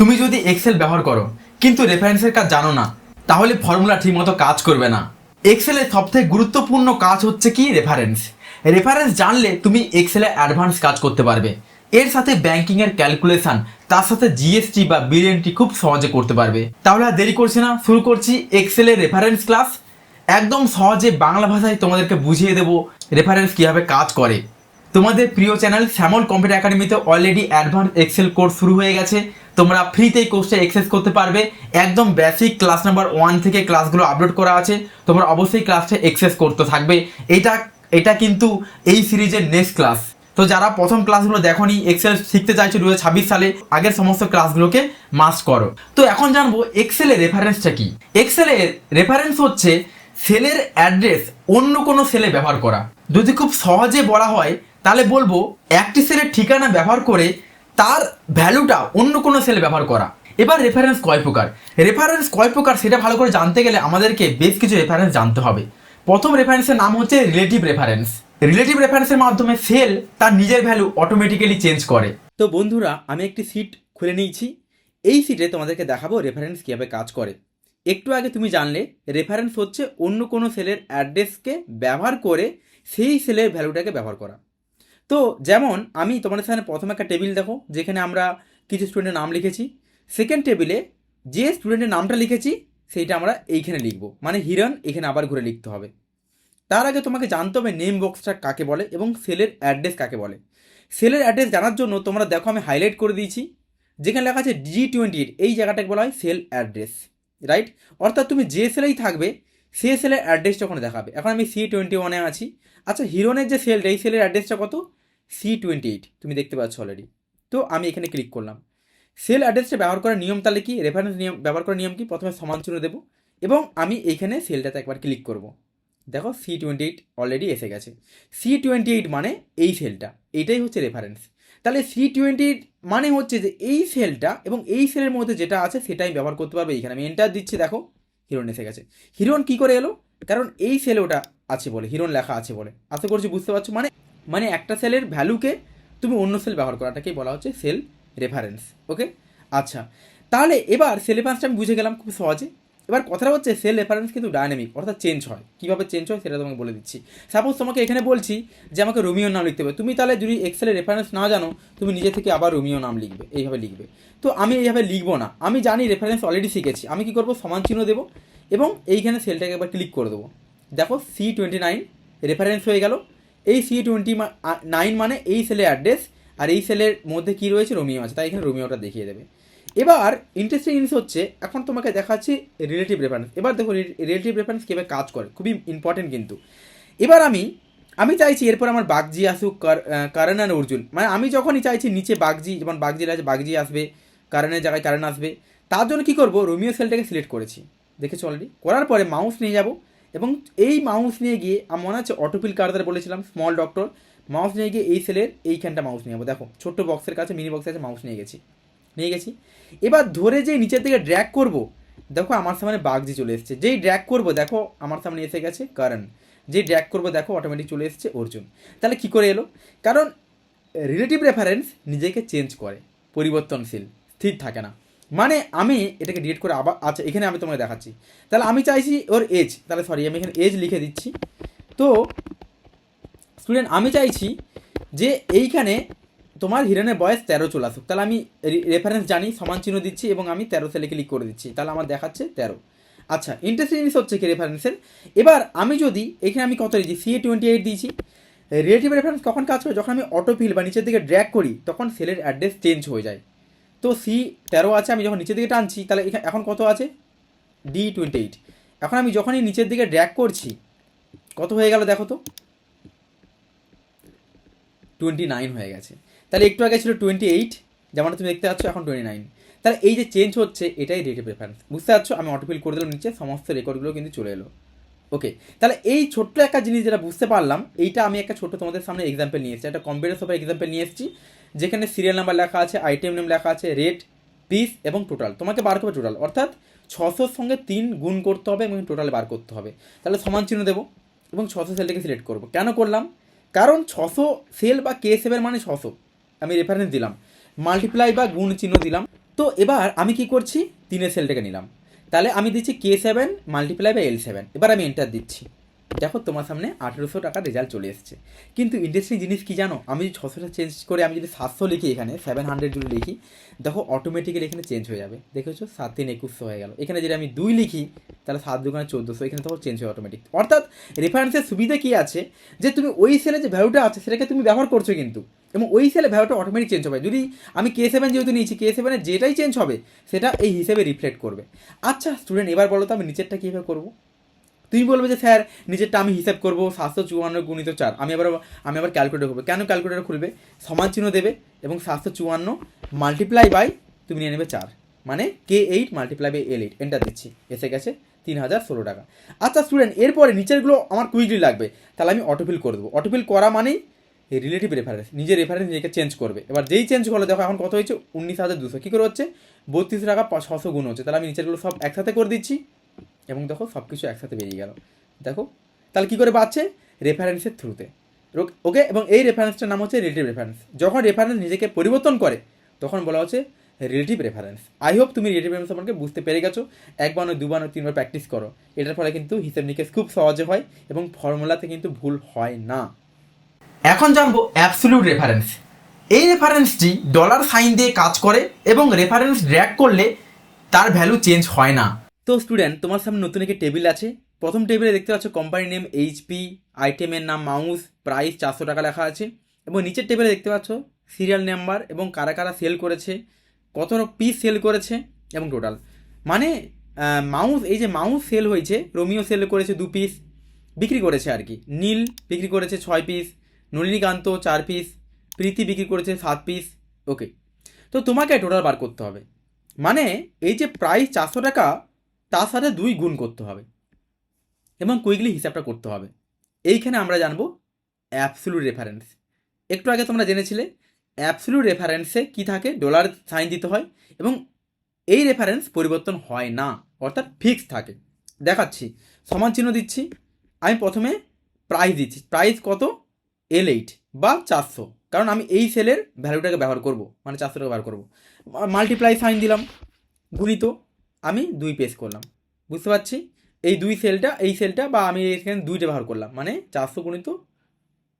তুমি যদি এক্সেল ব্যবহার করো, কিন্তু রেফারেন্সের কাজ জানো না, তাহলে ফর্মুলা ঠিকমতো কাজ করবে না। এক্সেলের সবথেকে গুরুত্বপূর্ণ কাজ হচ্ছে কি রেফারেন্স রেফারেন্স জানলে তুমি এক্সেলে অ্যাডভান্স কাজ করতে পারবে। এর সাথে ব্যাংকিং এর ক্যালকুলেশন তার সাথে জিএসটি বা বিল এন্ট্রি খুব সহজে করতে পারবে। তাহলে আর দেরি করছি না, শুরু করছি এক্সেলের রেফারেন্স ক্লাস একদম সহজে বাংলা ভাষায় তোমাদেরকে বুঝিয়ে দেবো রেফারেন্স কীভাবে কাজ করে। তোমাদের প্রিয় চ্যানেল শ্যামল কম্পিউটার একাডেমিতে অলরেডি অ্যাডভান্স এক্সেল কোর্স শুরু হয়ে গেছে। তোমরা ফ্রিতেই কোর্সটা অ্যাক্সেস করতে পারবে। একদম বেসিক ক্লাস নাম্বার ওয়ান থেকে ক্লাসগুলো আপলোড করা আছে। তোমরা অবশ্যই ক্লাসটা অ্যাক্সেস করতে থাকবে। এটা এটা কিন্তু এই সিরিজের নেক্সট ক্লাস তো যারা প্রথম ক্লাসগুলো দেখোনি এক্সেল শিখতে চাইছো দু সালে, আগের সমস্ত ক্লাসগুলোকে মাস্ট করো। তো এখন জানব এক্সেলের রেফারেন্সটা কি? এক্সেলের রেফারেন্স হচ্ছে সেলের অ্যাড্রেস অন্য কোনো সেলে ব্যবহার করা। যদি খুব সহজে বলা হয়, তাহলে বলব একটি সেলের ঠিকানা ব্যবহার করে তার ভ্যালুটা অন্য কোনো সেলে ব্যবহার করা। এবার রেফারেন্স কয় প্রকার? রেফারেন্স কয় প্রকার সেটা ভালো করে জানতে গেলে আমাদেরকে বেশ কিছু রেফারেন্স জানতে হবে। প্রথম রেফারেন্সের নাম হচ্ছে রিলেটিভ রেফারেন্স রিলেটিভ রেফারেন্সের মাধ্যমে সেল তার নিজের ভ্যালু অটোমেটিক্যালি চেঞ্জ করে। তো বন্ধুরা, আমি একটি সিট খুলে নিয়েছি। এই সিটে তোমাদেরকে দেখাবো রেফারেন্স কীভাবে কাজ করে। একটু আগে তুমি জানলে রেফারেন্স হচ্ছে অন্য কোনো সেলের অ্যাড্রেসকে ব্যবহার করে সেই সেলের ভ্যালুটাকে ব্যবহার করা। তো যেমন আমি তোমাদের সামনে প্রথম একটা টেবিল দেখো, যেখানে আমরা কিছু স্টুডেন্টের নাম লিখেছি। সেকেন্ড টেবিলে যে স্টুডেন্টের নামটা লিখেছি, সেইটা আমরা এইখানে লিখব। মানে হিরণ, এখানে আবার ঘুরে লিখতে হবে। তার আগে তোমাকে জানতে হবে নেম বক্সটা কাকে বলে এবং সেলের অ্যাড্রেস কাকে বলে। সেলের অ্যাড্রেস জানার জন্য তোমরা দেখো, আমি হাইলাইট করে দিয়েছি। যেখানে লেখা আছে জি টোয়েন্টি এইট এই জায়গাটাকে বলা হয় সেল অ্যাড্রেস রাইট অর্থাৎ তুমি যে সেলেই থাকবে, সে সেলের অ্যাড্রেসটা ওখানে দেখাবে। এখন আমি সি টোয়েন্টি ওয়ানে আছি। আচ্ছা হিরোনের যে সেলটা এই সেলের অ্যাড্রেসটা কত? সি টোয়েন্টি এইট তুমি দেখতে পাচ্ছ অলরেডি তো আমি এখানে ক্লিক করলাম। সেল অ্যাড্রেসটা ব্যবহার করার নিয়ম তাহলে কি? রেফারেন্স নিয়ম, ব্যবহার করার নিয়ম কি? প্রথমে সমান চিহ্ন দেবো এবং আমি এইখানে সেলটাতে একবার ক্লিক করব। দেখো সি টোয়েন্টি এইট অলরেডি এসে গেছে। সি টোয়েন্টি এইট মানে এই সেলটা এইটাই হচ্ছে রেফারেন্স তাহলে সি টোয়েন্টি এইট মানে হচ্ছে যে এই সেলটা এবং এই সেলের মধ্যে যেটা আছে সেটাই ব্যবহার করতে পারবে এইখানে। আমি এন্টার দিচ্ছি, দেখো হিরোন এসে গেছে। হিরোন কী করে এলো? কারণ এই সেলে ওটা আছে বলে হিরোন লেখা আছে বলে। আশা করছি বুঝতে পারছ? মানে মানে একটা সেলের ভ্যালুকে তুমি অন্য সেল ব্যবহার করাটাকেই বলা হচ্ছে সেল রেফারেন্স ওকে আচ্ছা তাহলে এবার সেল রেফারেন্সটা আমি বুঝে গেলাম খুব সহজে। এবার কথাটা হচ্ছে সেল রেফারেন্স কিন্তু ডায়নামিক অর্থাৎ চেঞ্জ হয়। কীভাবে চেঞ্জ হয় সেটা তোমাকে বলে দিচ্ছি। সাপোজ তোমাকে এখানে বলছি যে আমাকে রোমিও নাম লিখতে হবে। তুমি তাহলে যদি এক্সেলের রেফারেন্স না জানো, তুমি নিজে থেকে আবার রোমিও নাম লিখবে, এইভাবে লিখবে। তো আমি এইভাবে লিখব না। আমি জানি রেফারেন্স অলরেডি শিখেছি। আমি কী করব? সমান চিহ্ন দেবো এবং এইখানে সেলটাকে একবার ক্লিক করে দেবো। দেখো সি টোয়েন্টি নাইন রেফারেন্স হয়ে গেল। এই সি টোয়েন্টি নাইন মানে এই সেলের অ্যাড্রেস আর এই সেলের মধ্যে কী রয়েছে? রোমিও আছে। তাই এখানে রোমিওটা দেখিয়ে দেবে। এবার ইন্টারেস্টিং জিনিস হচ্ছে, এখন তোমাকে দেখাচ্ছি রিলেটিভ রেফারেন্স এবার দেখো রিলেটিভ রেফারেন্স কীভাবে কাজ করে? খুবই ইম্পর্টেন্ট কিন্তু। এবার আমি আমি চাইছি এরপর আমার বাগজি আসুক, কার- কারণ আর অর্জুন। মানে আমি যখনই চাইছি নিচে বাগজি, যেমন বাগজি আছে, বাগজি আসবে, কারণের জায়গায় কারণ আসবে, তার জন্য কী করব? রোমিও সেলটাকে সিলেক্ট করেছি। দেখেছ অলরেডি করার পরে মাউস নিয়ে যাব। এবং এই মাউস নিয়ে গিয়ে আমার মনে আছে অটোপিল কার্দার বলেছিলাম? স্মল ডক্টর মাউস নিয়ে গিয়ে এই সেলের এইখানটা মাউস নিয়ে যাব। দেখো, ছোট্ট বক্সের কাছে মিনি বক্সের কাছে মাউস নিয়ে গেছি। নিয়ে গেছি। এবার ধরে যে নিচের দিকে ড্র্যাক করব, দেখো আমার সামনে বাগজি চলে এসেছে। যেই ড্র্যাক করব, দেখো আমার সামনে এসে গেছে কারণ যেই ড্র্যাক করব, দেখো অটোমেটিক চলে এসেছে অর্জুন। তাহলে কি করে এলো? কারণ রিলেটিভ রেফারেন্স নিজেকে চেঞ্জ করে, পরিবর্তনশীল, স্থির থাকে না। মানে আমি এটাকে ডিলিট করে আবার আচ্ছা এখানে আমি তোমাকে দেখাচ্ছি। তাহলে আমি চাইছি ওর এজ তাহলে সরি আমি এখানে এজ লিখে দিচ্ছি। তো স্টুডেন্ট আমি চাইছি যে এইখানে তোমার হিরণের বয়স তেরো চলে আসুক। তাহলে আমি রেফারেন্স জানি, সমান চিহ্ন দিচ্ছি এবং আমি তেরো সেলে ক্লিক করে দিচ্ছি। তাহলে আমার দেখাচ্ছে তেরো। আচ্ছা ইন্টারেস্টিং জিনিস হচ্ছে কি রেফারেন্সের এবার আমি যদি, এখানে আমি কত দিয়েছি? সি টোয়েন্টি এইট দিয়েছি। রিলেটিভ রেফারেন্স কখন কাজ করে? যখন আমি অটো ফিল বা নিচের দিকে ড্র্যাগ করি, তখন সেলের অ্যাড্রেস চেঞ্জ হয়ে যায়। তো সি তেরো আছে, আমি যখন নিচের দিকে টানছি, তাহলে এখানে কত আছে? ডি টোয়েন্টি এইট এখন আমি যখনই নিচের দিকে ড্র্যাক করছি, কত হয়ে গেল দেখো তো? টোয়েন্টি নাইন হয়ে গেছে। তাহলে একটু আগে ছিল টোয়েন্টি এইট যেমনটা তুমি দেখতে পাচ্ছ এখন টোয়েন্টি নাইন তাহলে এই যে চেঞ্জ হচ্ছে, এটাই রেটিভ প্রেফারেন্স বুঝতে পারছ? আমি অটোফিল করে দিলাম নিচে, সমস্ত রেকর্ডগুলো কিন্তু চলে এলো। ওকে তাহলে এই ছোট্ট একটা জিনিস যেটা বুঝতে পারলাম, এইটা আমি একটা ছোট্ট তোমাদের সামনে এক্সাম্পল নিয়ে এসেছি। একটা কম্পিউটার শপের এক্সাম্পল নিয়ে এসেছি। যেখানে সিরিয়াল নাম্বার লেখা আছে আইটেম নেম লেখা আছে রেট পিস এবং টোটাল তোমাকে বার করবে টোটাল অর্থাৎ ছশোর সঙ্গে তিন গুণ করতে হবে এবং টোটালে বার করতে হবে। তাহলে সমান চিহ্ন দেবো এবং ছশো সেলটাকে সিলেক্ট করব। কেন করলাম? কারণ ছশো সেল বা কে সেভের মানে ছশো। আমি রেফারেন্স দিলাম। মাল্টিপ্লাই বা গুণ চিহ্ন দিলাম। তো এবার আমি কি করছি? তিনের সেলটাকে নিলাম। তাহলে আমি দিচ্ছি K seven multiply by L seven এবার আমি এন্টার দিচ্ছি। দেখো তোমার সামনে আঠেরোশো টাকার রেজাল্ট চলে এসেছে। কিন্তু ইন্টারেস্টিং জিনিস কি জানো? আমি যদি ছশোটা চেঞ্জ করে আমি যদি সাতশো লিখি এখানে সেভেন হান্ড্রেড যদি লিখি, দেখো অটোমেটিক্যালি এখানে চেঞ্জ হয়ে যাবে। দেখেছ? সাত তিন একুশশো হয়ে গেল। এখানে যদি আমি দুই লিখি, তাহলে সাত দুখানে চোদ্দোশো, এখানে তখন চেঞ্জ হয় অটোমেটিক অর্থাৎ রেফারেন্সের সুবিধা কী আছে? যে তুমি ওই সেলে যে ভ্যালুটা আছে, সেটাকে তুমি ব্যবহার করছ কিন্তু। এবং ওই সেলে ভ্যালুটা অটোমেটিক চেঞ্জ হবে। যদি আমি কে সেভেন যেহেতু নিয়েছি কে সেভেনের যেটাই চেঞ্জ হবে, সেটা এই হিসেবে রিফ্লেক্ট করবে। আচ্ছা স্টুডেন্ট এবার বলো তো আমি নিচেরটা কীভাবে করব? তুমি বলবে যে, স্যার, নিজেরটা আমি হিসাব করব, সাতশো চুয়ান্ন গুণিত চার। আমি আবার আমি আবার ক্যালকুলেটর করব। কেন ক্যালকুলেটর খুলবে? সমান চিহ্ন দেবে এবং সাতশো চুয়ান্ন মাল্টিপ্লাই বাই তুমি নিয়ে নেবে চার। মানে K eight multiply by L eight enter দিচ্ছি। এসে গেছে তিন হাজার ষোলো টাকা। আচ্ছা স্টুডেন্ট এরপরে নিচেরগুলো আমার কুইকলি লাগবে। তাহলে আমি অটোফিল করে দেবো। অটোফিল করা মানেই রিলেটিভ রেফারেন্স নিজের রেফারেন্স নিজেকে চেঞ্জ করবে। এবার যেই চেঞ্জ করল, দেখো এখন কত হয়েছে? উনিশ হাজার দুশো। কী করে হচ্ছে? বত্রিশ টাকা ছশো গুণ হচ্ছে। তাহলে আমি নিচেরগুলো সব একসাথে করে দিচ্ছি। এবং দেখো সব কিছু একসাথে বেরিয়ে গেল। দেখো, তাহলে কী করে পাচ্ছে রেফারেন্সের থ্রুতে ওকে এবং এই রেফারেন্সটার নাম হচ্ছে রিলেটিভ রেফারেন্স যখন রেফারেন্স নিজেকে পরিবর্তন করে, তখন বলা হচ্ছে রিলেটিভ রেফারেন্স আই হোপ তুমি রিলেটিভ রেফারেন্স সম্পর্কে বুঝতে পেরে গেছো। একবার নয়, দুবার নয়, তিনবার প্র্যাকটিস করো। এটার ফলে কিন্তু হিসেব নিকেশ খুব সহজে হয় এবং ফর্মুলাতে কিন্তু ভুল হয় না। এখন জানব অ্যাবসলিউট রেফারেন্স এই রেফারেন্সটি ডলার সাইন দিয়ে কাজ করে এবং রেফারেন্স ড্র্যাগ করলে তার ভ্যালু চেঞ্জ হয় না। তো স্টুডেন্ট তোমার সামনে নতুন একটি টেবিল আছে। প্রথম টেবিলে দেখতে পাচ্ছ কোম্পানি নেম এইচপি আইটেমের নাম মাউস প্রাইস চারশো টাকা লেখা আছে। এবং নিচের টেবিলে দেখতে পাচ্ছ সিরিয়াল নাম্বার এবং কারা কারা সেল করেছে, কত পিস সেল করেছে এবং টোটাল মানে মাউস এই যে মাউস সেল হয়েছে রোমিও সেল করেছে দু পিস বিক্রি করেছে আর কি। নীল বিক্রি করেছে ছয় পিস নলিনীকান্ত চার পিস প্রীতি বিক্রি করেছে সাত পিস ওকে তো তোমাকে টোটাল বার করতে হবে। মানে এই যে প্রাইস চারশো টাকা তার সাথে দুই গুণ করতে হবে। এবং কুইকলি হিসাবটা করতে হবে। এইখানে আমরা জানব অ্যাবসুলুট রেফারেন্স একটু আগে তোমরা জেনেছিলে অ্যাবসুলুট রেফারেন্সে কি থাকে? ডলার সাইন দিতে হয় এবং এই রেফারেন্স পরিবর্তন হয় না, অর্থাৎ ফিক্স থাকে। দেখাচ্ছি, সমান চিহ্ন দিচ্ছি। আমি প্রথমে প্রাইস দিচ্ছি। প্রাইস কত? এল এইট বা চারশো। কারণ আমি এই সেলের ভ্যালুটাকে ব্যবহার করব মানে চারশো টাকা ব্যবহার করব। মাল্টিপ্লাই সাইন দিলাম, গুণিত। আমি দুই পেজ করলাম। বুঝতে পারছি? এই দুই সেলটা এই সেলটা বা আমি এখানে দুইটা ব্যবহার করলাম। মানে চারশো গুণিত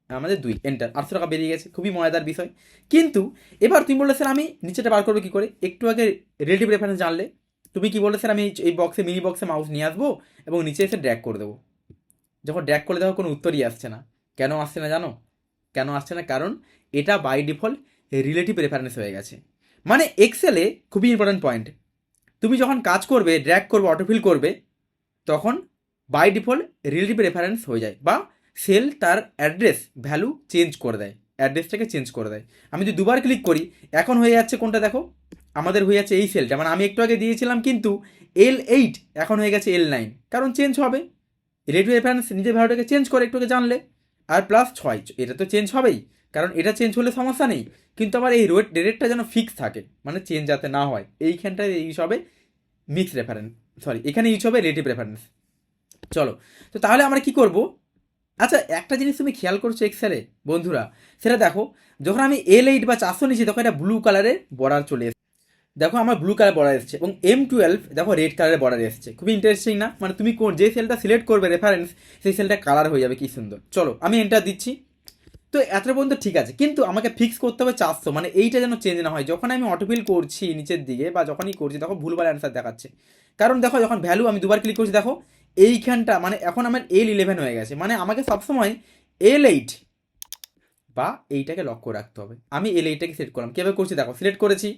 আমাদের দুই। এন্টার আটশো টাকা বেরিয়ে গেছে। খুবই মজাদার বিষয়। কিন্তু এবার তুমি বললে, স্যার, আমি নিচেটা বার করব কী করে? একটু আগে রিলেটিভ রেফারেন্স জানলে। তুমি কি বললে, স্যার, আমি এই- বক্সে মিনি বক্সে মাউস নিয়ে আসব এবং নিচে এসে ড্র্যাগ করে দেবো। যখন ড্র্যাগ করলে দেখো কোনো উত্তরই আসছে না। কেন আসছে না জানো? কেন আসছে না? কারণ এটা বাই ডিফল্ট রিলেটিভ রেফারেন্স হয়ে গেছে। মানে এক্সেলে খুবই ইম্পর্ট্যান্ট পয়েন্ট তুমি যখন কাজ করবে ড্র্যাগ করবে অটোফিল করবে, তখন বাই ডিফল্ট রিলেটিভ রেফারেন্স হয়ে যায় বা সেল তার অ্যাড্রেস ভ্যালু চেঞ্জ করে দেয় অ্যাড্রেসটাকে চেঞ্জ করে দেয়। আমি যদি দুবার ক্লিক করি, এখন হয়ে যাচ্ছে কোনটা দেখো? আমাদের হয়ে যাচ্ছে এই সেলটা মানে আমি একটু আগে দিয়েছিলাম কিন্তু এল এইট এখন হয়ে গেছে এল নাইন কারণ চেঞ্জ হবে। রিলেটিভ রেফারেন্স নিজের ভ্যালুটাকে চেঞ্জ করে একটু আগে জানলে, আর প্লাস ছয়, এটা তো চেঞ্জ হবেই। কারণ এটা চেঞ্জ হলে সমস্যা নেই। কিন্তু আমার এই রোড রেটটা যেন ফিক্স থাকে মানে চেঞ্জ যাতে না হয়, এইখানটায় ইউজ হবে মিক্স রেফারেন্স সরি এখানে ইউজ হবে রিলেটিভ রেফারেন্স চলো, তো তাহলে আমরা কি করব? আচ্ছা একটা জিনিস তুমি খেয়াল করছ এক্সেলে বন্ধুরা, সেটা দেখো, যখন আমি এল এইট বা চারশো নিচ্ছি তখন এটা ব্লু কালারের বর্ডার চলে এসেছে। দেখো আমার ব্লু কালার বর্ডার এসেছে, এবং এম টুয়েলভ দেখো রেড কালারের বর্ডার এসেছে। খুবই ইন্টারেস্টিং না? মানে তুমি কোন, যে সেলটা সিলেক্ট করবে রেফারেন্স সেই সেলটা কালার হয়ে যাবে, কি সুন্দর। চলো, আমি এন্টার দিচ্ছি। তো এত পর্যন্ত ঠিক আছে। কিন্তু আমাকে ফিক্স করতে হবে চারশো মানে এইটা যেন চেঞ্জ না হয়। যখন আমি অটোফিল করছি নিচের দিকে বা যখনই করছি দেখো ভুলভাল অ্যান্সার দেখাচ্ছে। কারণ দেখো, যখন ভ্যালু আমি দুবার ক্লিক করছি, দেখো, এইখানটা মানে এখন আমার এল ইলেভেন হয়ে গেছে। মানে আমাকে সবসময় এল এইট বা এইটাকে লক করে রাখতে হবে। আমি এল এইটাকে সেট করলাম। কীভাবে করছি দেখো সিলেক্ট করেছি।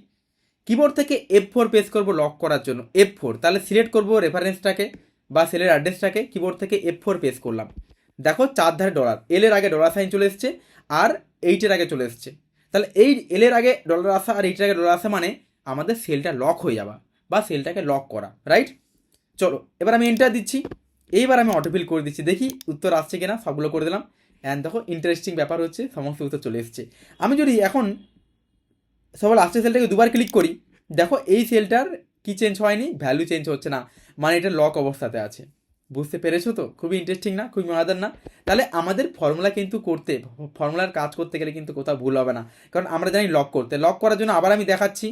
কিবোর্ড থেকে এফ ফোর প্রেস করব লক করার জন্য। এফ ফোর তাহলে সিলেক্ট করব রেফারেন্সটাকে বা সেলের অ্যাড্রেসটাকে কিবোর্ড থেকে এফ ফোর প্রেস করলাম। দেখো চার ধারে ডলার এল এর আগে ডলার সাইন চলে এসছে আর এইটের আগে চলে এসছে। তাহলে এই এল এর আগে ডলার আসা আর এইটের আগে ডলার আসা মানে আমাদের সেলটা লক হয়ে যাওয়া বা সেলটাকে লক করা রাইট চলো, এবার আমি এন্টার দিচ্ছি। এইবার আমি অটোফিল করে দিচ্ছি। দেখি উত্তর আসছে কিনা, সবগুলো করে দিলাম। অ্যান্ড দেখো ইন্টারেস্টিং ব্যাপার হচ্ছে সমস্ত উত্তর চলে এসছে। আমি যদি এখন সবার লাস্টের সেলটাকে দুবার ক্লিক করি, দেখো এই সেলটার কি চেঞ্জ হয়নি? ভ্যালু চেঞ্জ হচ্ছে না। মানে এটা লক অবস্থাতে আছে। বুঝতে পেরেছ তো? খুবই ইন্টারেস্টিং না? খুবই মজাদার না? তাহলে আমাদের ফর্মুলা কিন্তু করতে ফর্মুলার কাজ করতে গেলে কিন্তু কোথাও ভুল হবে না। কারণ আমরা জানি লক করতে। লক করার জন্য আবার আমি দেখাচ্ছি।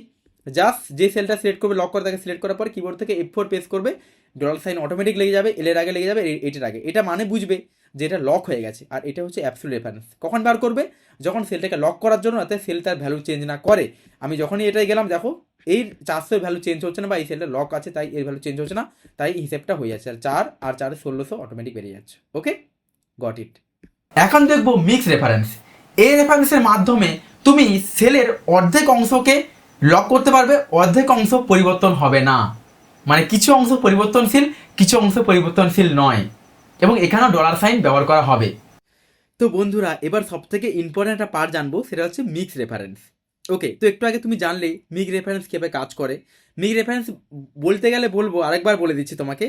জাস্ট যে সেলটা সিলেক্ট করবে লক করে তাকে সিলেক্ট করার পর কিবোর্ড থেকে এফ ফোর প্রেস করবে ডলার সাইন অটোমেটিক লেগে যাবে এলের আগে লেগে যাবে এটার আগে। এটা মানে বুঝবে যে এটা লক হয়ে গেছে। আর এটা হচ্ছে অ্যাপসুল রেফারেন্স কখন বার করবে? যখন সেলটাকে লক করার জন্য যাতে সেল তার ভ্যালু চেঞ্জ না করে। আমি যখনই এটাই গেলাম, দেখো এই চারশো ভ্যালু চেঞ্জ হচ্ছে না বা এই সেলটা লক আছে, তাই এর ভ্যালু চেঞ্জ হচ্ছে না, তাই হিসেবটা হয়ে যাচ্ছে। আর চার আর চার ষোলোশো অটোমেটিক বেরিয়ে যাচ্ছে। ওকে গট ইট এখন দেখব মিক্স রেফারেন্স এই রেফারেন্সের মাধ্যমে তুমি সেলের অর্ধেক অংশকে লক করতে পারবে, অর্ধেক অংশ পরিবর্তন হবে না। মানে কিছু অংশ পরিবর্তনশীল, কিছু অংশ পরিবর্তনশীল নয়। এবং এখানেও ডলার সাইন ব্যবহার করা হবে। তো বন্ধুরা, এবার সব থেকে ইম্পর্ট্যান্ট একটা পার্ট জানব, সেটা হচ্ছে মিক্স রেফারেন্স ওকে তো একটু আগে তুমি জানলে মিগ রেফারেন্স কীভাবে কাজ করে। মিক্স রেফারেন্স বলতে গেলে বলব, আরেকবার বলে দিচ্ছি তোমাকে।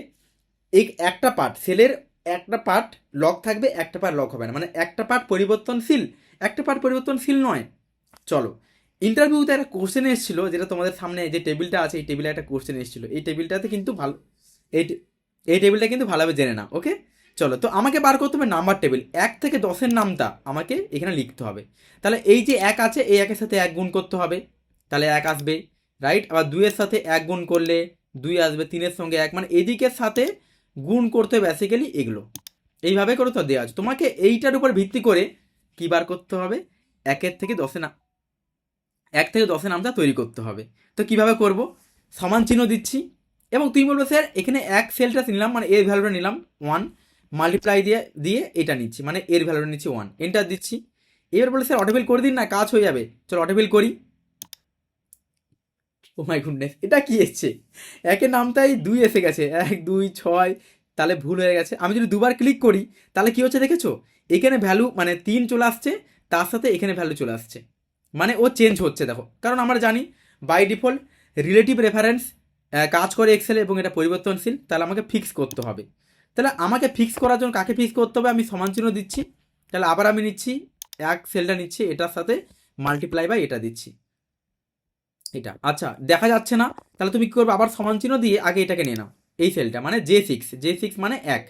এই একটা পার্ট সেলের একটা পার্ট লক থাকবে, একটা পার্ট লক হবে না। মানে একটা পার্ট পরিবর্তনশীল, একটা পার্ট পরিবর্তনশীল নয়। চলো ইন্টারভিউতে একটা কোশ্চেন এসেছিল, যেটা তোমাদের সামনে যে টেবিলটা আছে, এই টেবিলে একটা কোশ্চেন এসেছিল। এই টেবিলটাতে কিন্তু ভালো, এই এই টেবিলটা কিন্তু ভালোভাবে জেনে না ওকে চলো, তো আমাকে বার করতে হবে নাম্বার টেবিল এক থেকে দশের নামটা আমাকে এখানে লিখতে হবে। তাহলে এই যে এক আছে, এই একের সাথে এক গুণ করতে হবে। তাহলে এক আসবে রাইট আবার দুইয়ের সাথে এক গুণ করলে দুই আসবে, তিনের সঙ্গে এক। মানে এদিকের সাথে গুণ করতে বেসিক্যালি এগুলো। এইভাবে করে তো দেওয়া আছে। তোমাকে এইটার উপর ভিত্তি করে কী বার করতে হবে? একের থেকে দশে না, এক থেকে দশে নামটা তৈরি করতে হবে। তো কীভাবে করব? সমান চিহ্ন দিচ্ছি। এবং তুমি বলবে, স্যার, এখানে এক সেলটা নিলাম। মানে এর ভ্যালুটা নিলাম ওয়ান মাল্টিপ্লাই দিয়ে দিয়ে এটা নিচ্ছি মানে এর ভ্যালুটা নিচ্ছি ওয়ান এন্টার দিচ্ছি। এবার বলে, স্যার অটোফিল করে দিন না, কাজ হয়ে যাবে। চলো অটোফিল করি। ও মাই গুডনেস এটা কি এসছে? একের নামটাই দুই এসে গেছে। এক, দুই, ছয়, তাহলে ভুল হয়ে গেছে। আমি যদি দুবার ক্লিক করি, তাহলে কি হচ্ছে দেখেছ? এখানে ভ্যালু মানে তিন চলে আসছে, তার সাথে এখানে ভ্যালু চলে আসছে। মানে ও চেঞ্জ হচ্ছে, দেখো। কারণ আমরা জানি বাই ডিফল্ট রিলেটিভ রেফারেন্স কাজ করে এক্সেলে এবং এটা পরিবর্তনশীল, তাহলে আমাকে ফিক্স করতে হবে। তাহলে আমাকে ফিক্স করার জন্য কাকে ফিক্স করতে হবে? আমি সমান চিহ্ন দিচ্ছি। তাহলে আবার আমি নিচ্ছি এক সেলটা নিচ্ছি, এটার সাথে মাল্টিপ্লাই বাই এটা দিচ্ছি। এটা আচ্ছা দেখা যাচ্ছে না। তাহলে তুমি কী করবে? আবার সমান চিহ্ন দিয়ে আগে এটাকে নিয়ে নাও। এই সেলটা মানে জে সিক্স জে সিক্স মানে এক।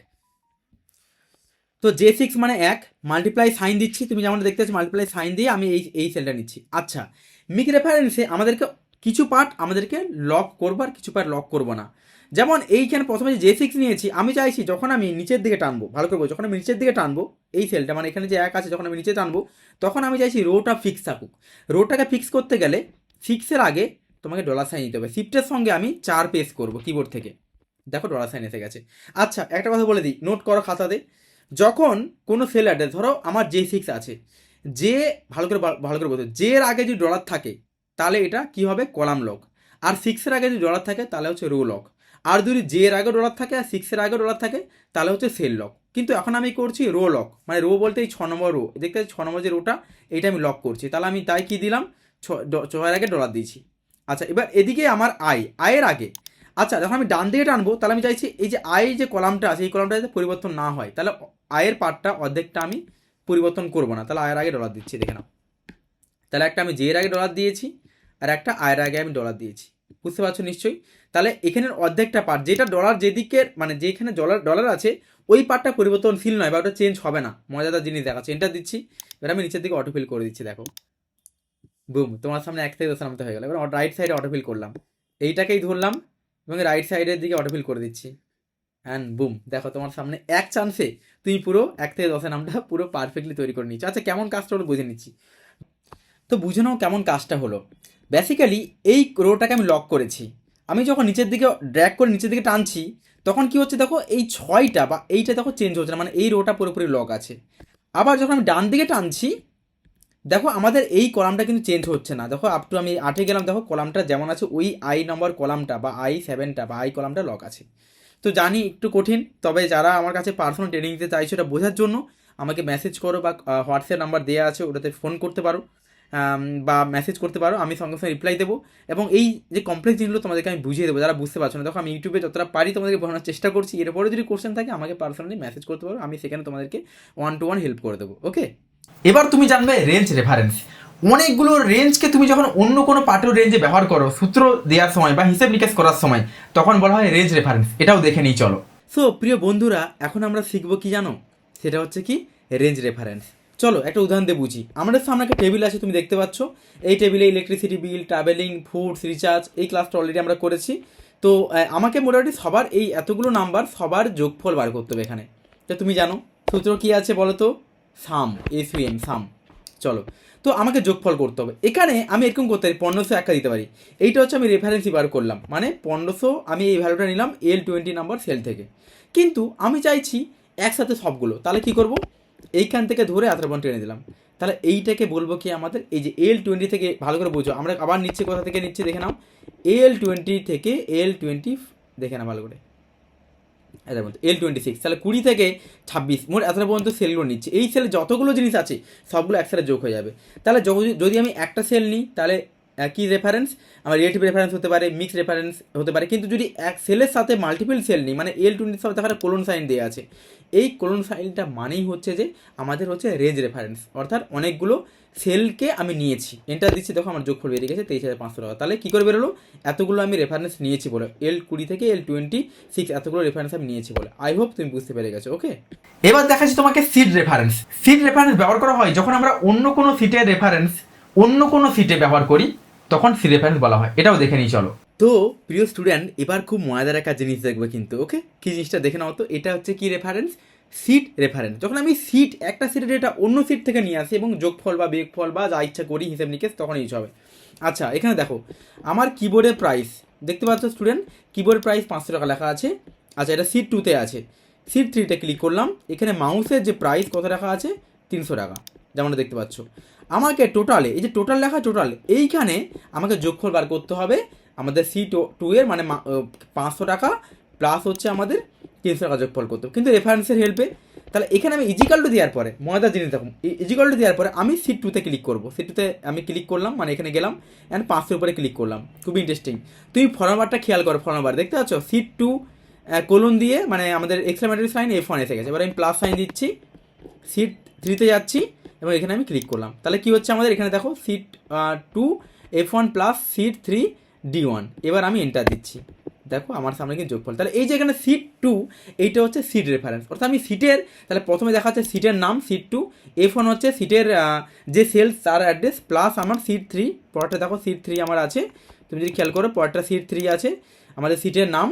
তো জে সিক্স মানে এক মাল্টিপ্লাই সাইন দিচ্ছি। তুমি যেমন দেখতে পাচ্ছ মাল্টিপ্লাই সাইন দিয়ে আমি এই এই সেলটা নিচ্ছি। আচ্ছা মিক রেফারেন্সে আমাদেরকে কিছু পার্ট আমাদেরকে লক করব আর কিছু পার্ট লক করব না। যেমন এইখানে প্রথমে যে সিক্স নিয়েছি, আমি চাইছি যখন আমি নিচের দিকে টানবো, ভালো করে যখন আমি নিচের দিকে টানবো, এই সেলটা মানে এখানে যে এক আছে, যখন আমি নিচে টানবো, তখন আমি চাইছি রোটা ফিক্স থাকুক। রোটাকে ফিক্স করতে গেলে ফিক্সের আগে তোমাকে ডলার সাইন নিতে হবে। শিফটের সঙ্গে আমি চার পেস করব কিবোর্ড থেকে। দেখো ডলার সাইন এসে গেছে। আচ্ছা একটা কথা বলে দিই নোট করো খাতাতে। যখন কোনো সেল অ্যাড্রেস ধরো আমার জে সিক্স আছে, যে, ভালো করে ভালো করে বলতে এর আগে যদি ডলার থাকে, তাহলে এটা কি হবে? কলাম লক আর সিক্সের আগে যদি ডলার থাকে, তাহলে হচ্ছে রো লক আর যদি জে এর আগে ডলার থাকে আর সিক্সের আগে ডলার থাকে, তাহলে হচ্ছে সেল লক কিন্তু এখন আমি করছি রো লক মানে রো বলতে এই ছ নম্বর রো দেখতে পাচ্ছি, ছ নম্বর যে রোটা এইটা আমি লক করছি। তাহলে আমি তাই কি দিলাম? ছ ছয়ের আগে ডলার দিয়েছি। আচ্ছা এবার এদিকে আমার আয় আয়ের আগে। আচ্ছা যখন আমি ডান দিকে টানবো, তাহলে আমি চাইছি এই যে আয় যে কলামটা আছে, এই কলামটা যাতে পরিবর্তন না হয়, তাহলে আয়ের পার্টটা অর্ধেকটা আমি পরিবর্তন করব না। তাহলে আয়ের আগে ডলার দিচ্ছি, দেখে নাও। তাহলে একটা আমি জের আগে ডলার দিয়েছি, আর একটা আয়ের আগে আমি ডলার দিয়েছি। বুঝতে পারছ নিশ্চয়ই? তাহলে এখানের অর্ধেকটা পার্ট যেটা ডলার যেদিকে মানে যেখানে ডলার ডলার আছে, ওই পার্টটা পরিবর্তনশীল নয়, বা ওটা চেঞ্জ হবে না। মজাদার জিনিস দেখাচ্ছে। এন্টার দিচ্ছি। এবার আমি নিচের দিকে অটোফিল করে দিচ্ছি, দেখো। বুম তোমার সামনে এক দশ নামতে হয়ে গেল। এবার রাইট সাইডে অটোফিল করলাম। এইটাকেই ধরলাম এবং রাইট সাইডের দিকে অটোফিল করে দিচ্ছি। অ্যান্ড বুম দেখো, তোমার সামনে এক চান্সে তুমি পুরো এক থেকে দশের নামটা পুরো পারফেক্টলি তৈরি করে নিচ্ছ। আচ্ছা কেমন কাজটা হলো বুঝে নিচ্ছি। তো বুঝে নাও কেমন কাজটা হলো। বেসিক্যালি এই রোটাকে আমি লক করেছি। আমি যখন নিচের দিকে ড্র্যাগ করে নিচের দিকে টানছি, তখন কি হচ্ছে দেখো, এই ছয়টা বা এইটা দেখো চেঞ্জ হচ্ছে না মানে এই রোটা পুরোপুরি লক আছে। আবার যখন আমি ডান দিকে টানছি, দেখো আমাদের এই কলামটা কিন্তু চেঞ্জ হচ্ছে না। দেখো আপ টু আমি আটে গেলাম, দেখো কলামটা যেমন আছে, ওই আই নম্বর কলামটা বা আই সেভেনটা বা আই কলামটা লক আছে। তো জানি একটু কঠিন, তবে যারা আমার কাছে পার্সোনাল ট্রেনিং দিতে চাইছো এটা বোঝার জন্য, আমাকে মেসেজ করো বা হোয়াটসঅ্যাপ নাম্বার দেওয়া আছে, ওটাতে ফোন করতে পারো। বা মেসেজ করতে পারো, আমি সঙ্গে সঙ্গে রিপ্লাই দেবো। এবং এই যে কমপ্লেক্স জিনিসগুলো তোমাদেরকে আমি বুঝিয়ে দেবো, যারা বুঝতে পারছ না। দেখো, আমি ইউটিউবে যতটা পারি তোমাদেরকে বোঝানোর চেষ্টা করছি। এরপরে যদি কোশ্চেন থাকে, আমাকে পার্সোনালি মেসেজ করতে পারো। আমি সেখানে তোমাদেরকে ওয়ান টু ওয়ান হেল্প করে দেবো ওকে এবার তুমি জানবে রেঞ্জ রেফারেন্স অনেকগুলো রেঞ্জকে তুমি যখন অন্য কোনো পার্টের রেঞ্জে ব্যবহার করো, সূত্র দেওয়ার সময় বা হিসেব নিকেশ করার সময়, তখন বলা হয় রেঞ্জ রেফারেন্স এটাও দেখে নিই, চলো। সো প্রিয় বন্ধুরা, এখন আমরা শিখব কি জানো? সেটা হচ্ছে কি? রেঞ্জ রেফারেন্স চলো, একটা উদাহরণ দিয়ে বুঝি। আমাদের সামনে একটা টেবিল আছে, তুমি দেখতে পাচ্ছ। এই টেবিলে electricity bill travelling foods recharge এই ক্লাসটা অলরেডি আমরা করেছি। তো আমাকে মোটামুটি সবার এই এতগুলো নাম্বার সবার যোগফল বার করতে হবে এখানে। তো তুমি জানো, সূত্র কি আছে বলো তো সাম এস এম সাম চলো, তো আমাকে যোগফল করতে হবে। এখানে আমি এরকম করতে পারি, পনেরোশো একা দিতে পারি। এইটা হচ্ছে আমি রেফারেন্সই বার করলাম। মানে পনেরোশো আমি এই ভ্যালুটা নিলাম এল টোয়েন্টি নাম্বার সেল থেকে। কিন্তু আমি চাইছি একসাথে সবগুলো। তাহলে কি করব? এইখান থেকে ধরে আধার বন টেনে দিলাম। তাহলে এইটাকে বলব কি আমাদের? এই যে এল টোয়েন্টি থেকে ভালো করে বুঝো। আমরা আবার নিচ্ছে কোথা থেকে নিচ্ছি দেখে নাও। এল টোয়েন্টি থেকে এল টোয়েন্টি দেখে নাও ভালো করে। পর্যন্ত এল টোয়েন্টি সিক্স তাহলে কুড়ি থেকে ছাব্বিশ। মোট এতটা পর্যন্ত সেলগুলো নিচ্ছে। এই সেলে যতগুলো জিনিস আছে, সবগুলো একসাথে যোগ হয়ে যাবে। তাহলে যদি- আমি একটা সেল নিই, তাহলে একই রেফারেন্স আমার রিলেটিভ রেফারেন্স হতে পারে মিক্স রেফারেন্স হতে পারে। কিন্তু যদি এক সেলের সাথে মাল্টিপল সেল নিই মানে এল টোয়েন্টির সাথে দেখা কোলন সাইন দেওয়া আছে এই কোলন সাইনটা মানেই হচ্ছে যে আমাদের হচ্ছে রেঞ্জ রেফারেন্স অর্থাৎ অনেকগুলো সেলকে আমি নিয়েছি। এন্টার দিচ্ছি, দেখো আমার যোগফল বেরিয়ে গেছে তেইশ হাজার পাঁচশো টাকা। তাহলে কী করে বেরোলো? এতগুলো আমি রেফারেন্স নিয়েছি বলে এল কুড়ি থেকে এল টোয়েন্টি সিক্স এতগুলো রেফারেন্স আমি নিয়েছি বলে। আই হোপ তুমি বুঝতে পেরে গেছো ওকে এবার দেখাচ্ছি তোমাকে সিট রেফারেন্স সিট রেফারেন্স ব্যবহার করা হয় যখন আমরা অন্য কোনো সিটের রেফারেন্স অন্য কোনো সিটে ব্যবহার করি, তখন সি রেফারেন্স বলা হয়। এটাও দেখে নিই, চলো। তো, প্রিয় স্টুডেন্ট এবার খুব মজাদার একটা জিনিস দেখবে কিন্তু ওকে কি জিনিসটা দেখে নাও তো, এটা হচ্ছে কি রেফারেন্স সিট রেফারেন্স যখন আমি সিট একটা সিটের ডেটা অন্য সিট থেকে নিয়ে আসি এবং যোগফল বা বিয়োগফল বা যা ইচ্ছা করি, হিসেব নিকেশ, তখন ইউজ হবে। আচ্ছা এখানে দেখো, আমার কিবোর্ডের প্রাইস দেখতে পাচ্ছ স্টুডেন্ট কিবোর্ড প্রাইস পাঁচশো টাকা লেখা আছে। আচ্ছা এটা সিট টুতে আছে। সিট থ্রিতে ক্লিক করলাম, এখানে মাউসের যে প্রাইস কত টাকা আছে? তিনশো টাকা, যেমনটা দেখতে পাচ্ছ। আমাকে টোটালে এই যে টোটাল লেখা টোটাল এইখানে আমাকে যোগফল বার করতে হবে আমাদের সি টু এর মানে পাঁচশো টাকা প্লাস হচ্ছে আমাদের তিনশো টাকা যোগফল করতে কিন্তু রেফারেন্সের হেল্পে তাহলে এখানে আমি ইজিকাল টু দেওয়ার পরে মজাদার জিনিস দেখুন ইজিকাল টু দেওয়ার পরে আমি সিট টুতে ক্লিক করব। সিট টুতে আমি ক্লিক করলাম মানে এখানে গেলাম অ্যান্ড পাঁচশোর উপরে ক্লিক করলাম। খুবই ইন্টারেস্টিং তুমি ফর্মারটা খেয়াল করো ফর্মার দেখতে পাচ্ছ? সিট টু কোলন দিয়ে মানে আমাদের এক্সক্লামেটরি সাইন এফ ওয়ান এসে গেছে। এবার আমি প্লাস সাইন দিচ্ছি সিট থ্রিতে যাচ্ছি, এবং এখানে আমি ক্লিক করলাম। তাহলে কি হচ্ছে আমাদের? এখানে দেখো sheet two F one plus sheet three D one এবার আমি এন্টার দিচ্ছি। দেখো, আমার সামনে কিন্তু যোগফল। তাহলে এই যে এখানে সিট টু এইটা হচ্ছে সিট রেফারেন্স অর্থাৎ আমি সিটের তাহলে প্রথমে দেখা যাচ্ছে সিটের নাম সিট টু এফ ওয়ান হচ্ছে সিটের যে সেলস তার অ্যাড্রেস প্লাস আমার সিট থ্রি পরটা দেখো সিট থ্রি আমার আছে। তুমি যদি খেয়াল করো, পরটা সিট থ্রি আছে। আমাদের সিটের নাম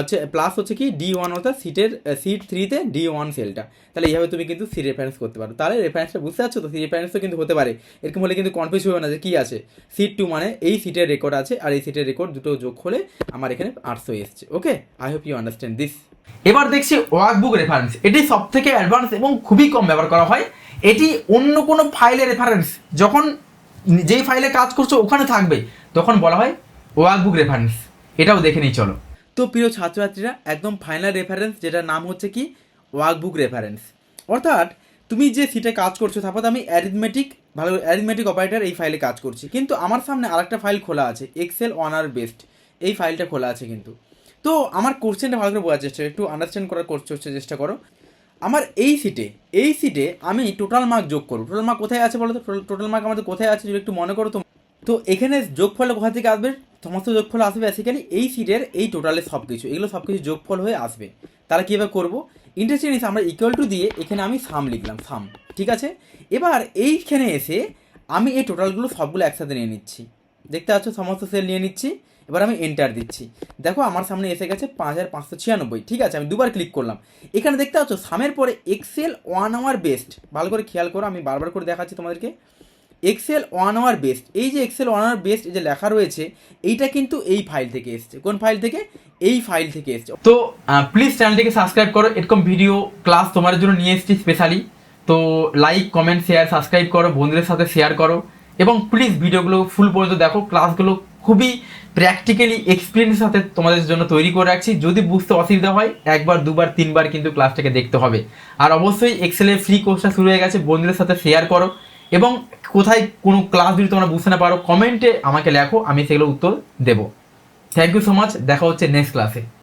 হচ্ছে প্লাস হচ্ছে কি ডি ওয়ান অর্থাৎ সিটের সিট থ্রিতে ডি ওয়ান সেলটা তাহলে এইভাবে তুমি কিন্তু সি রেফারেন্স করতে পারো। তাহলে রেফারেন্সটা বুঝতে পারছ তো? সি রেফারেন্সও কিন্তু হতে পারে। এরকম হলে কিন্তু কনফিউজ হবে না যে কী আছে। সিট টু মানে এই সিটের রেকর্ড আছে আর এই সিটের রেকর্ড দুটো যোগ হলে আমার এখানে আটশো এসছে। Okay I hope you understand this এবার দেখছি ওয়ার্কবুক রেফারেন্স এটি সব থেকে অ্যাডভান্স এবং খুবই কম ব্যবহার করা হয়। এটি অন্য কোনো ফাইলের রেফারেন্স যখন যেই ফাইলে কাজ করছ, ওখানে থাকবে। তখন বলা হয় ওয়ার্কবুক রেফারেন্স এটাও দেখে নিই, চলো। তো প্রিয় ছাত্রছাত্রীরা, একদম ফাইনাল রেফারেন্স যেটার নাম হচ্ছে কি? ওয়ার্কবুক রেফারেন্স অর্থাৎ তুমি যে সিটে কাজ করছ তারপর আমি অ্যারিথমেটিক ভালো অ্যারিথমেটিক অপারেটর এই ফাইলে কাজ করছি। কিন্তু আমার সামনে আরেকটা ফাইল খোলা আছে এক্সেল অনার বেস্ট এই ফাইলটা খোলা আছে কিন্তু। তো আমার কোশ্চেনটা ভালো করে বোঝার চেষ্টা, একটু আন্ডারস্ট্যান্ড করার করতে চেষ্টা করো। আমার এই সিটে এই সিটে আমি টোটাল মার্ক যোগ করব। টোটাল মার্ক কোথায় আছে বলো তো? টোটাল মার্ক আমাদের কোথায় আছে যদি একটু মনে করো তো? তো এখানে যোগ যোগফলটা কোথা থেকে আসবে? সমস্ত যোগফল আসবে বেসিক্যালি এই সিটের এই টোটালের সব কিছু এগুলো সব কিছু যোগফল হয়ে আসবে। তাহলে কীভাবে করব? ইন্টারেস্টিং জিনিস আমরা ইকুয়াল টু দিয়ে এখানে আমি সাম লিখলাম সাম ঠিক আছে? এবার এইখানে এসে আমি এই টোটালগুলো সবগুলো একসাথে নিয়ে নিচ্ছি। দেখতে পাচ্ছ? সমস্ত সেল নিয়ে নিচ্ছি। এবার আমি এন্টার দিচ্ছি। দেখো আমার সামনে এসে গেছে পাঁচ হাজার পাঁচশো ছিয়ানব্বই, ঠিক আছে? আমি দুবার ক্লিক করলাম। এখানে দেখতে পাচ্ছ সামের পরে এক্সেল ওয়ান আওয়ার বেস্ট ভালো করে খেয়াল করো, আমি বারবার করে দেখাচ্ছি তোমাদেরকে। এক্সেল ওয়ান আওয়ার বেস্ট এই যে এক্সেল ওয়ান আওয়ার বেস্ট যে লেখা রয়েছে, এইটা কিন্তু এই ফাইল থেকে এসছে। কোন ফাইল থেকে? এই ফাইল থেকে এসছে। তো প্লিজ চ্যানেলটিকে সাবস্ক্রাইব করো। এরকম ভিডিও ক্লাস তোমার জন্য নিয়ে এসেছি স্পেশালি তো লাইক কমেন্ট শেয়ার সাবস্ক্রাইব করো, বন্ধুদের সাথে শেয়ার করো। এবং প্লিজ ভিডিওগুলো ফুল পর্যন্ত দেখো। ক্লাসগুলো খুবই প্র্যাকটিক্যালি এক্সপিরিয়েন্সের সাথে তোমাদের জন্য তৈরি করে রাখছি। যদি বুঝতে অসুবিধা হয়, একবার, দুবার, তিনবার কিন্তু ক্লাসটাকে দেখতে হবে। আর অবশ্যই এক্সেলের ফ্রি কোর্সটা শুরু হয়ে গেছে। বন্ধুদের সাথে শেয়ার করো। এবং কোথায় কোনো ক্লাস যদি তোমরা বুঝতে না পারো কমেন্টে আমাকে লেখো, আমি সেগুলো উত্তর দেবো। থ্যাংক ইউ সো মাচ দেখা হচ্ছে নেক্সট ক্লাসে